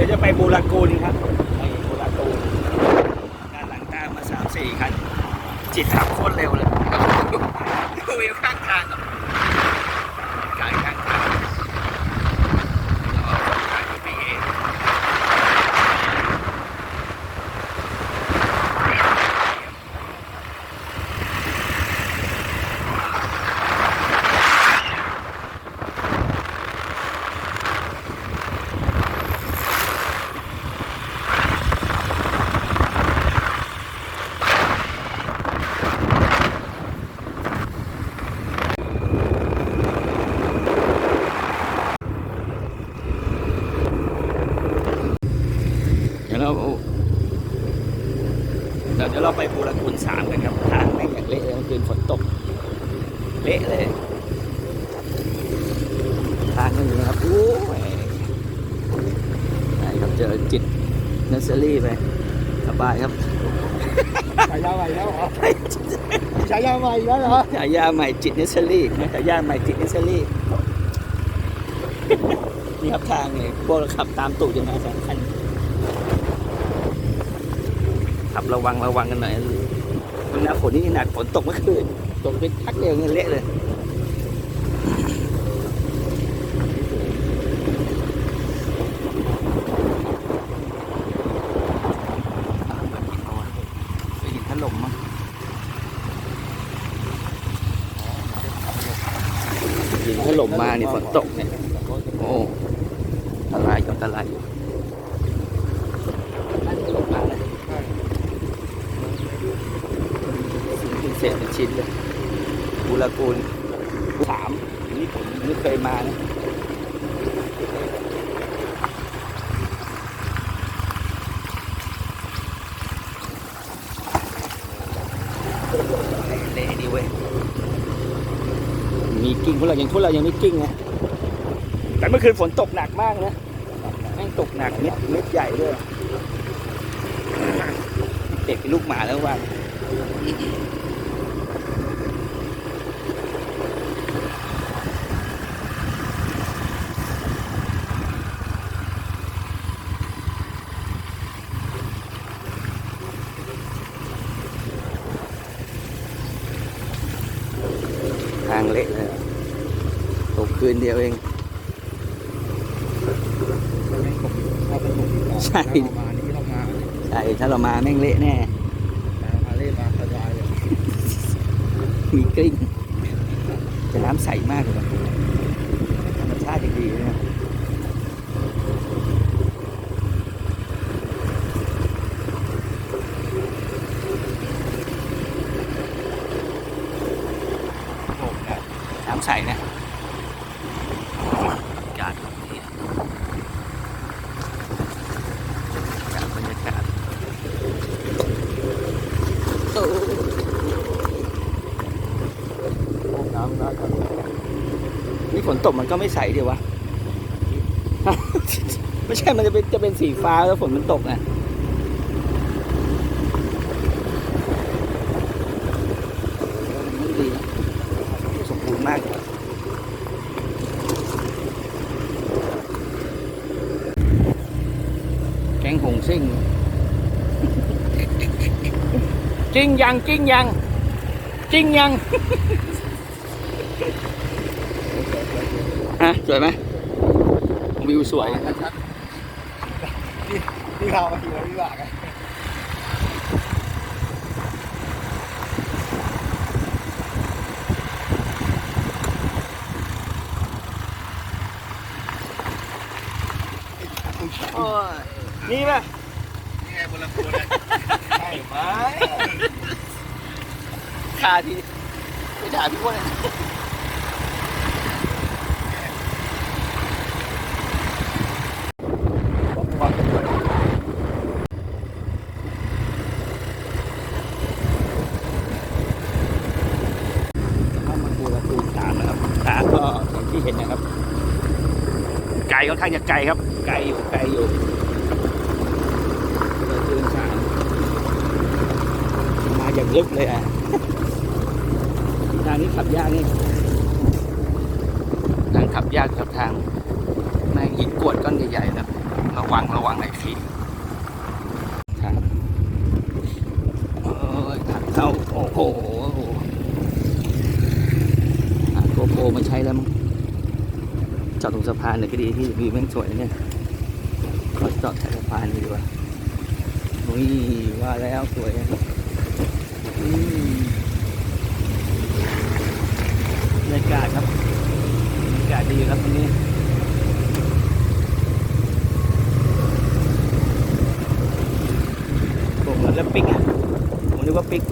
ดี๋ยวจะไปบูรากูนครับไปบูรากูนด้านหลังตามมาสามสี่คันจิตขับโคตรเร็วเลยดูวิวข้างทางกับการข้างทางอ๋อทางที่เอง เดี๋ยวเราเดี๋ยวเดี๋ยวเราไปบูรกุล สามกันครับทางแม่งอย่างเละเลยเมื่อคืนฝนตก เละเลยทางก็อยู่นะครับโอ้ยได้ครับเจอจิตเนสเซอรี่ไปสบายครับฉายาใหม่แล้วเหรอฉายาใหม่แล้วเหรอฉายาใหม่จิตเนสเซอรี่ฉายาใหม่จิตเนสเซอรี่นี่ครับทางเลยพวกเราขับตามตูดกันมาสองคันขับระวังระวังกันหน่อย มันหน้าฝนนี่หนักฝนตกเมื่อคืนตกเป็นพักเดียวเงินเละเลยไปหินถล่มมั้งหินถล่มมานี่ฝนตกเนี่ย โอ้อันตรายกับอันตรายอยู่นั่นถล่มมาเลยสิ่งที่ เศษเป็นชิ้นเลยบูรกูลถามนี่ผมไม่เคยมานะเละดีเว้ยมีกิ้งพวกเรายังพวกเรายังไม่กิ้งนะแต่เมื่อคืนฝนตกหนักมากนะแม่งตกหนักเม็ดเม็ดใหญ่ด้วยเด็กเป็นลูกหมาแล้วว่า เละเลยตกคืนเดียวเองถ้าเป็นผมใช่ มานี่ไม่ต้องมาใช่ถ้าเรามาแม่งเละแน่มาเล่มาสบายเลยมีกลิ้งแต่น้ำใสมากเลยนะธรรมชาติดีๆเลยนะโอ้โหน้ำใสนะอากาศแบบนี้บรรยากาศโอ้น้ำน้ำนี่ฝนตกมันก็ไม่ใสเดียววะ ไม่ใช่มันจะเป็นจะเป็นสีฟ้าแล้วฝนมันตกอะมันดีนะสมบูรณ์มากเลยแก งหงซิ่ง จริงยังจริงยัง จริงยังฮะสวยไหมวิวสวย นี่นี่พามาขี่รถวิบากไง นี่ป่ะนี่ไงบนลำพูนใช่ไหมคาทีไปด่าพี่อ้วนเลยถ้ามันบูรณาสามนะครับตาก็อย่างที่เห็นนะครับไกลค่อนข้างจะไกลครับ ไกลอยู่ไกลอยู่บูรณาสามมาอย่าง ลึกเลยอะทางนี้ขับยากนี่ทางขับยากครับทางแม่งหินกรวดก้อนใหญ่ๆนะระวังระวังทีทางโอ้ยทางเข้าโอ้โหอะโกโปรไม่ใช้แล้วมั้งจอดตรงสะพานเลยก็ดีที่วิวแม่งสวยนะเนี่ยขอจอดใช้สะพานดีกว่าอุ้ยว่าแล้วสวยนะอืม บรรยากาศครับบรรยากาศดีครับตรงนี้ผมแล้วปิกอะผมนึกว่าปิก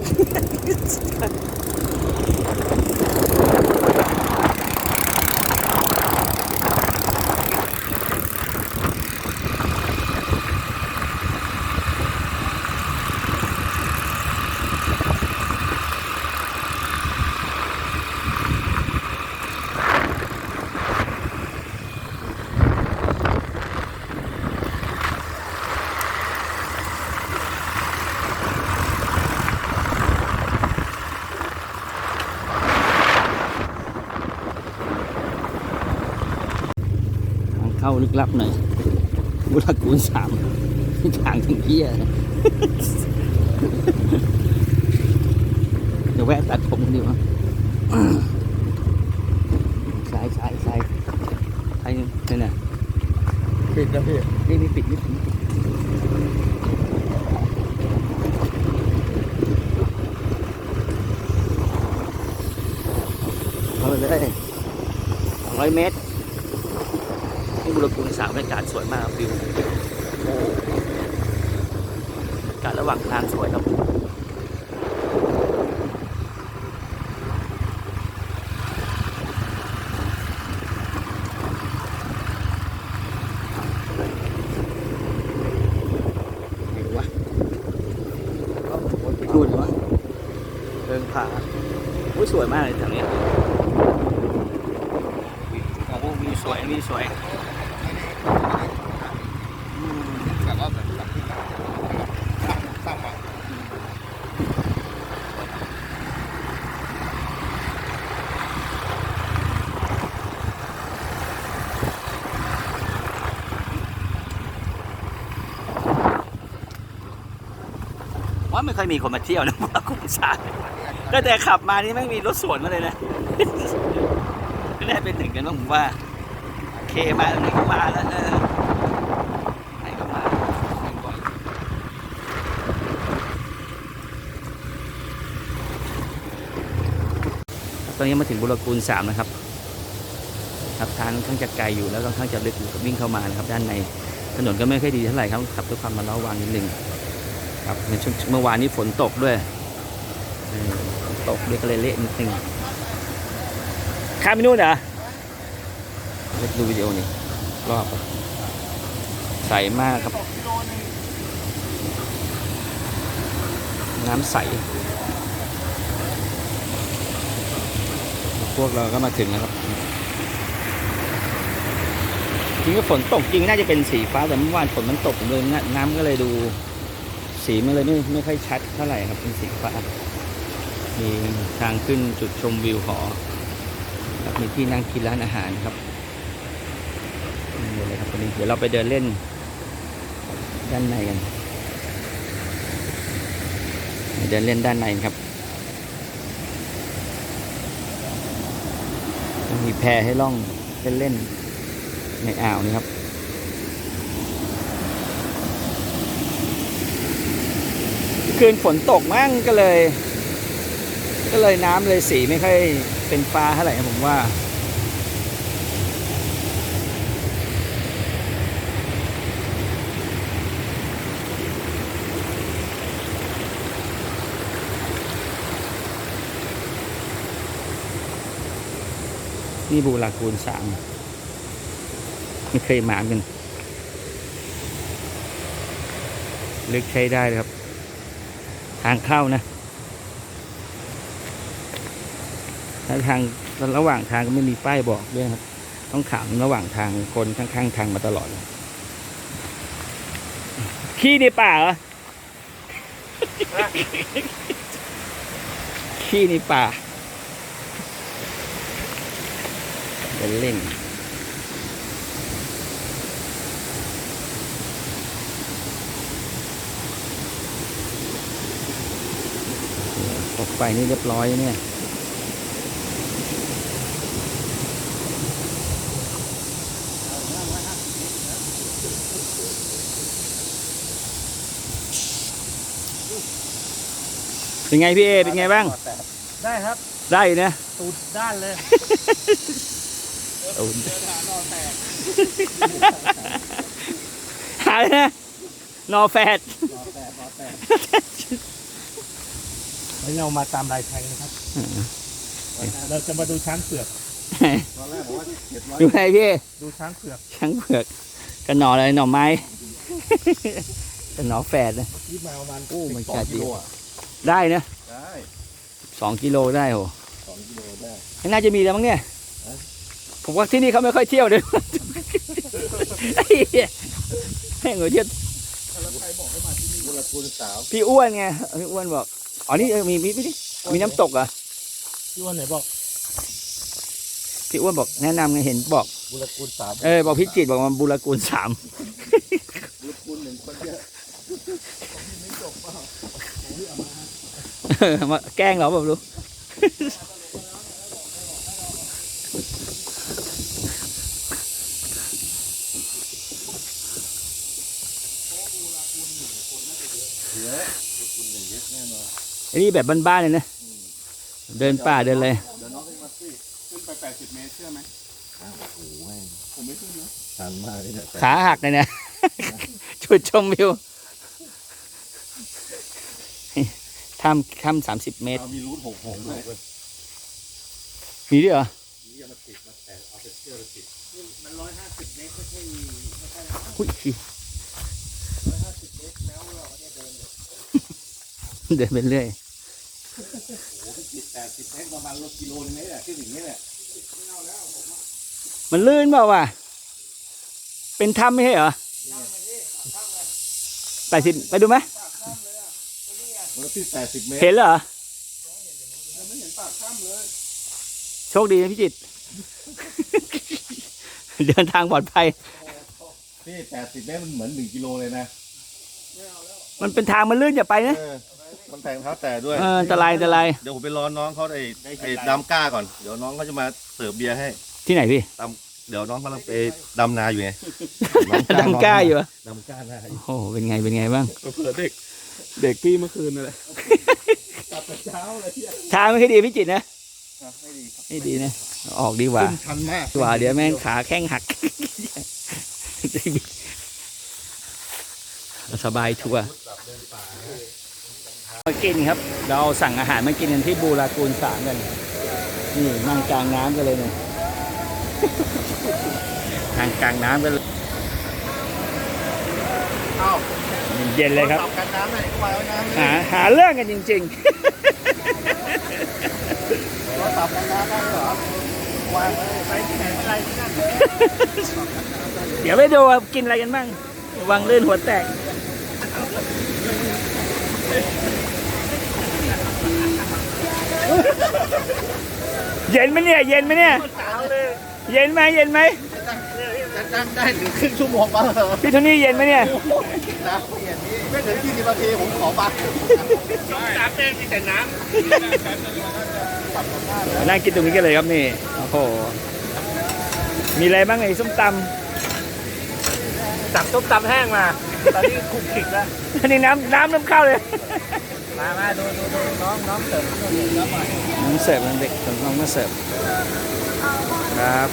เข้าลึกลับหน่อยบุรกูลสามทางถึงเพี้ยเดี๋ยวแวะตัดผมกันดีกว่าสายสายสายไอ้นี่นน่ะปิดนะพี่นี่ไม่ปิดไม่ปิดไม่ปิดเข้าไปเลยสองร้อยเมตรนี่บุรกูล สามบรรยากาศสวยมากครับวิวโอ้บรรยากาศระหว่างทางสวยครับไหนวะไปดูดิวะเดินผ่านอุ้ยสวยมากเลยแถวเนี้ยโอ้โหวิวสวยวิวสวยอืม แบบว่าแบบแบบที่ตั้งตั้งไว้ ว่าไม่เคยมีคนมาเที่ยวนะว่ากุ้งสายก็แต่ขับมานี่ไม่มีรถสวนมาเลยนะไม่ได้เป็นหนึ่งกันบ้างผมว่าเคมาตรงนี้ก็มาแล้วเออไหนก็มาตอนนี้มาถึงบุรกูลสามนะครับครับทางค่อนข้างจะไกลอยู่แล้วก็ค่อนข้างจะลึกอยู่วิ่งเข้ามานะครับด้านในถนนก็ไม่ค่อยดีเท่าไหร่ครับขับด้วยความระมัดระวังนิดนึง ครับในช่วงเมื่อวานนี้ฝนตกด้วยเออฝนตกด้วยก็เลยเละนิดนึงข้ามไปนู่นเหรอเล็กดูวิดีโอนี่รอบอะใสมากครับ น้ำใส พวกเราก็มาถึงแล้วครับจริงก็ฝนตกจริงน่าจะเป็นสีฟ้าแต่เมื่อวานฝนมันตกเลยน้ำน้ำก็เลยดู สีมันเลยไม่ไม่ค่อยชัดเท่าไหร่ครับเป็นสีฟ้ามีทางขึ้นจุดชมวิวหอครับมีที่นั่งกินร้านอาหารครับนี่เลยครับวันนี้เดี๋ยวเราไปเดินเล่นด้านในกันเดินเล่นด้านในครับมีแพให้ล่องเล่นเล่นๆในอ่าวนี่ครับ คืนฝนตกมั่งก็เลย ก็เลยน้ำเลยสีไม่ค่อยเป็นฟ้าเท่าไหร่ผมว่านี่บูราคูณสามไม่เคยมาเหมือนกัน ลึกใช้ได้เลยครับ ทางเข้านะถ้าทางระหว่างทางก็ไม่มีป้ายบอกด้วยครับ ต้องขามระหว่างทางคนข้างๆทางมาตลอดเลยขี้ในป่าเหรอขี้ในป่าเดินเล่น ไปนี่เรียบร้อยเนี่ยเป็นไงพี่เอเป็นไงบ้าง ได้ครับ ได้อยู่นะตูดด้านเลยตูนหาเลยนะนอแฟด วั นนี้เรามาตามลายแทงนะครับ เราจะมาดูช้างเผือก ตอนแรกบอกว่าเจ็ดร้อยอยู่ไหนพี่ ดูช้างเผือก ช้างเผือกกันหน่ออะไรหน่อไม้กันหน่อแฝดนะที่มาประมาณโอ้มันสองกัดกิดีโลอะได้นะได้สองกิโลได้โหสองกิโลได้น่าจะมีแล้วมั้งเนี่ยเอ้ยผมว่าที่นี่เขาไม่ค่อยเที่ยวเลยไอ้เหี้ยแม่งหัวเที่ยวบุรกุลสาวพี่อ้วนไงพี่อ้วนบอก อ๋อนี่เออมีมีมีมีน้ำตกเหรอะที่วันไหนบอกพี่อ้วนบอกแนะนำไงเห็นบอก บุรกุลสามเออบอกพิจิตรบอกมันบุรกูลสาม บุรกุลหนึ่งคนเยอะเออมาแกล้งเหรอแบบรู้ เยอะบุรกุลหนึ่งเยอะแน่น อนไอ้นี่แบบบ้านๆเลยนะ เดินป่าเดินเลยเดี๋ยวน้องขึ้นมาสิขึ้นไปแปดสิบเมตรเชื่อไหมอ้าวโอ้โหแม่งผมไม่ขึ้นนะชันมากเลยเนี่ยขาหักเลยนะจุดชมวิวทำทำสามสิบเมตรเอามีรูทหกหกด้วยมีด้วยเหรอนี่เอามาติดมาแต่เอาไปเชื่อมาติดมันร้อยห้าสิบเมตรไม่ใช่อุ้ยร้อยห้าสิบเมตรแล้วเราเนี่ยเดิน เดินไปเรื่อยโอ้โหติดแปดสิบเมตรประมาณรถกิโลนึงเนี่ยขึ้นอย่างนี้เนี่ยมันลื่นเปล่าวะเป็นถ้ำไม่ใช่เหรอไปสิไปดูไหมมันก็ขึ้นแปดสิบเมตรเห็นเหรอยังไม่เห็นปากถ้ำเลยโชคดีนะพี่จิตรเดินทางปลอดภัย นี่แปดสิบเมตรมันเหมือนหนึ่งกิโลเลยนะมั นเป็นทางมันลื่นอย่าไปนะเออมันแทงเท้าแต่ด้วย เอออันตรายอันตรายเดี๋ยวผมไปรอน้องเขาไอ้ไอ้ดำก้าก่อน เดี๋ยวน้องเขาจะมาเสิร์ฟเบียร์ให้ที่ไหนพี่เดี๋ยวน้องกำลังไปดำนาอยู่ไงดำกล้าอยู่เหรอดำก้านาอยู่โอ้โหเป็นไงเป็นไงบ้าง เผื่อเด็ก เด็กพี่เมื่อคืนนั่นแหละกลับแต่เช้าเลยเนี่ยทางไม่ค่อยดีพี่จิตรนะไม่ดีครับไม่ดีนะ ออกดีกว่า ขึ้นชันมากดีกว่าเดี๋ยวแม่งขาแข้งหัก สบายทัวร์มา กินครับ เราสั่งอาหารมากินกันที่บูรากูลสามกัน นี่นั่งกลางน้ำกันเลยเนี่ยนั่งกลางน้ำกันเลยเอ้าเย็นเลยครับตอบกันน้ำหน่อยก็มาแล้วน้ำหาหาเรื่องกันจริงเราตอบกันน้ำได้เหรอวางไว้ไปที่ไหนอะไรที่นั่นๆเดี๋ยวไปดูว่ากินอะไรกันบ้างวางลื่นหัวแตก เย็นไหมเนี่ย เย็นไหมเนี่ยเย็นไหมเย็นไหมจะนั่งได้ถึงครึ่งชั่วโมงป่ะเหรอพี่โทนี่เย็นไหมเนี่ย น้ำเย็นไม่ถึงยี่สิบนาทีผมขอปักน้ำเองมีแต่น้นั่งกินตรงนี้กันเลยครับนี่ โอ้โห มีอะไรบ้างไอ้ส้มตำจับต้มตำแห้งมา ตอนนี้คุกคิกแล้วำอันนี้น้ำน้ำน้ำข้าวเลย มามาดูดูดูน้องน้องเสิร์ฟช่วเหลือแล้วหน่อยน้องเสิร์ฟเด็กน้องมาเสิร์ฟครับ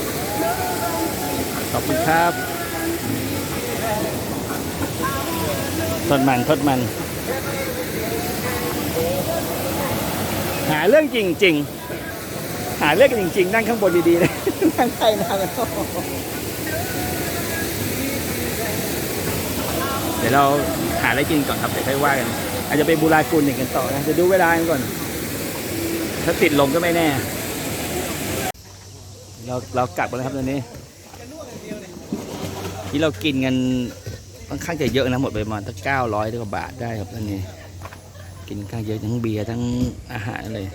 ขอบคุณครับทอดมันทอดมัน หาเรื่องจริง ๆ หาเรื่องกันจริง ๆ นั่งข้างบนดีๆนะนั่งใต้น้ำกันเดี๋ยวเราหาอะไรกินก่อนครับเดี๋ยวค่อยว่ากัน อาจจะไปบูรากูลหนึ่งกันต่อนะเดี๋ยวดูเวลากันก่อน ถ้าติดลมก็ไม่แน่ เราเรากลับกันแล้วครับตอนนี้ ที่เรากินกันค่อนข้างจะเยอะนะหมดไปประมาณตั้งเก้าร้อยกว่าบาทได้ครับตอนนี้ กินข้างเยอะทั้งเบียร์ทั้งอาหารเลย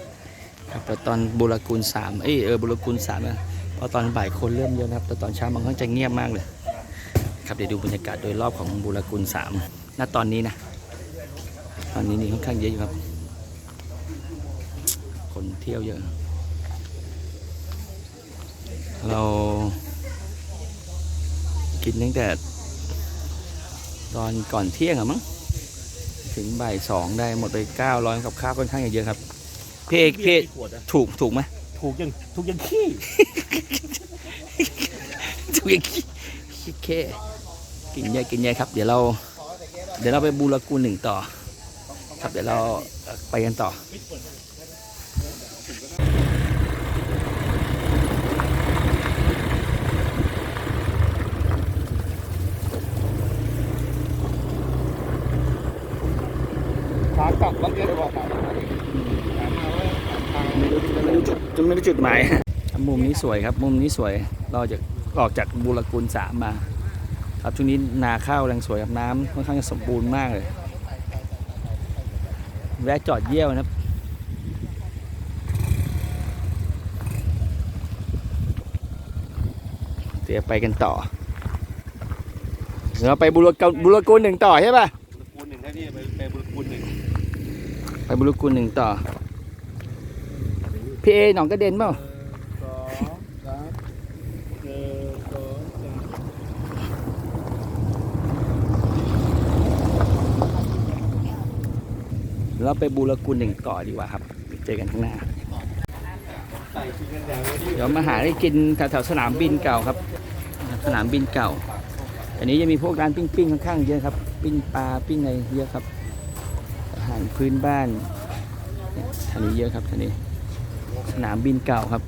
ครับแต่ตอนบุรกูลสามเอยเออบุรกูลสามนะพอตอนบ่ายคนเริ่มเยอะนะครับแต่ตอนเช้ามันค่อนข้างจะเงียบมากเลย ครับเดี๋ยวดูบรรยากาศโดยรอบของบุรกูลสามณตอนนี้นะ ตอนนี้นี่ค่อนข้างเยอะอยู่ครับ คนเที่ยวเยอะ เรากินตั้งแต่ ตอนก่อนเที่ยงอะมั้งถึงบ่ายสองได้หมดไปเก้าร้อยกับข้าวค่อนข้างจะเยอะครับ เพกเพกขวดอะถูกถูกไหมถูกยังถูกยังขี้ถูกอย่างขี้ขี้เคกินเยอะกินเยอะครับ เดี๋ยวเรา เดี๋ยวเราไปบูรกูลหนึ่งต่อ ครับเดี๋ยวเราไปกันต่อขากลับแล้วเดี๋ยวบอกครับไม่รู้จุดจะไม่รู้จุดหมายมุมนี้สวยครับ มุมนี้สวยเราจะออกจากบูรกูลสามมา ครับช่วงนี้นาข้าวแรงสวยครับน้ำค่อนข้างจะสมบูรณ์มากเลย แวะจอดเยี่ยวนะครับเดี๋ยวไปกันต่อเดี๋ยวเราไปบุรกูลบุรกูลหนึ่งต่อใช่ป่ะบุรกูลหนึ่งได้พี่ไปไปบุรกูลหนึ่งไปบุรกูลหนึ่งต่อพี่เอหนองกระเด็นเปล่า สองสามหนึ่งสองสาม เราไปบูรกูลหนึ่งต่อดีกว่าครับเจอกันข้างหน้า เดี๋ยวมาหาได้กินแถวๆสนามบินเก่าครับ สนามบินเก่า อันนี้จะมีพวกร้านปิ้งๆค่อนข้างเยอะครับ ปิ้งปลาปิ้งอะไรเยอะครับ อาหารพื้นบ้านเนี่ยอันนี้เยอะครับอันนี้ สนามบินเก่าครับ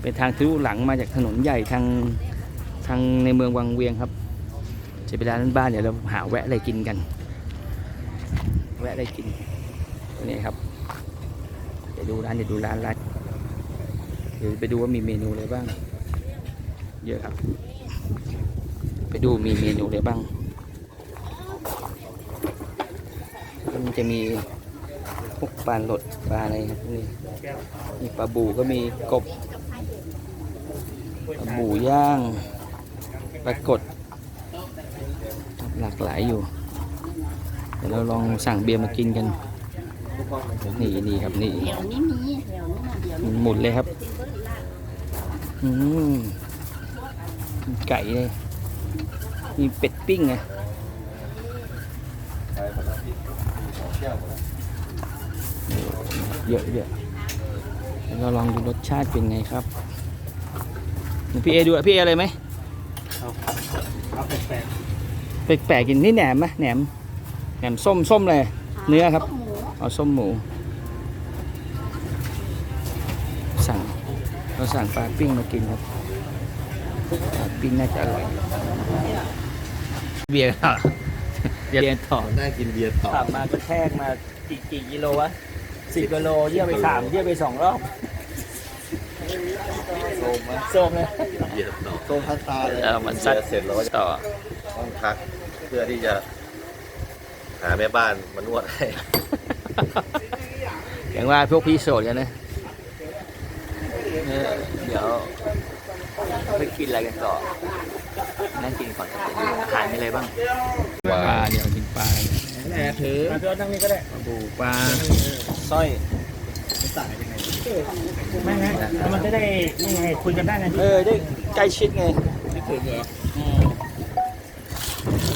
เป็นทางทะลุหลังมาจากถนนใหญ่ทางทางในเมืองวังเวียงครับ จะไปร้านบ้านเดี๋ยวเราหาแวะอะไรกินกัน แวะอะไรกินตัวนี้ครับเดี๋ยวดูร้านเดี๋ยวดูร้านร้านเดี๋ยวไปดูว่ามีเมนูอะไรบ้าง เยอะครับ ไปดูมีเมนูอะไรบ้าง มันจะมีพวกปลาหลดปลาอะไรครับนี่มีปลาบูก็มีกบปลาบูย่างปลากดหลากหลายอยู่ ดี๋ยวเราลองสั่งเบียร์มากินกัน นี่นี่ครับนี่เดี๋ยวนี้มีเดี๋ยวนี้มาเดี๋ยวนี้หมุนเลยครับอืมไก่เลยมีเป็ดปิ้งไงเยอะเยอะแล้วเราลองดูรสชาติเป็นไงครับพี่เอดูอะพี่เออะไรไหมเอาแปลกแปลกๆกินนี่แหนมไหมแหนมแหนมส้มส้มเลย เนื้อครับต้มหมูเอาส้มหมู สั่ง เราสั่งปลาปิ้งมากินครับ ปลาปิ้งน่าจะอร่อย เบียร์ต่อเบียร์ต่อน่ากินเบียร์ต่อขับมากระแทกมากี่กี่กิโลวะสิบกิโลเยี่ยวไปสามเยี่ยวไปสองรอบโซมไหมโซมเลยเบียร์ต่อโซมทันตาเลยเออมันซัดเสร็จแล้วก็ต่อต้องพักเพื่อที่จะ หาแม่บ้านมานวดให้ อย่างว่าพวกพี่โสดกันนะเออเดี๋ยวไปกินอะไรกันต่อ นั่งกินก่อนครับเดี๋ยวดูอาหารมีอะไรบ้างปลาเดี๋ยวกินปลาแหมถือๆมาเพื่อนนั่งนี่ก็ได้ปลาบูปลาสร้อยไม่ไงแล้วมันจะได้นี่ไงคุยกันได้ไงเออได้ใกล้ชิดไงไม่ถึงเหรอ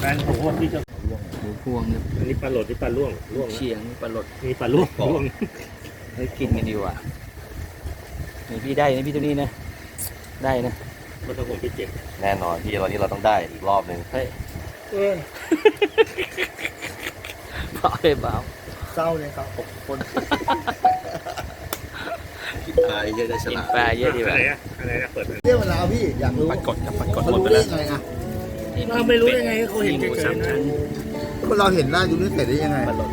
แฟนผมว่าพี่จะ หมูพวงเนี่ยอันนี้ปลาโหลดนี่ปลาล่วงล่วงเชียงปลาหลดมีปลาล่วงล่วงเฮ้ยกินกันดีกว่านี่พี่ได้นะพี่ตัวนี้นะได้นะมันต้องผมไปเจ็บแน่นอนที่ตอนนี้เราต้องได้อีกรอบหนึ่งเฮ้ยเออเบาเลยเบาเศร้าเลยครับคนกินปลาเยอะได้ฉกินลาดปลาเยอะดีกอะว่าไรอะอะไรอะเปิดเรื่องเวลาพี่อยากรู้ปลากดกับปลากดเขาหมดรู้ไปได้แล้วไงอะ เราไม่รู้ได้ไงเขาเห็นมีหมูเฉสายมๆนะ ชั้นคนเราเห็นหน้ายูนิเต็ดได้ยังไงปลาหลด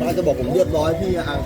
ป้าจะบอกผมเรียบร้อยพี่อะ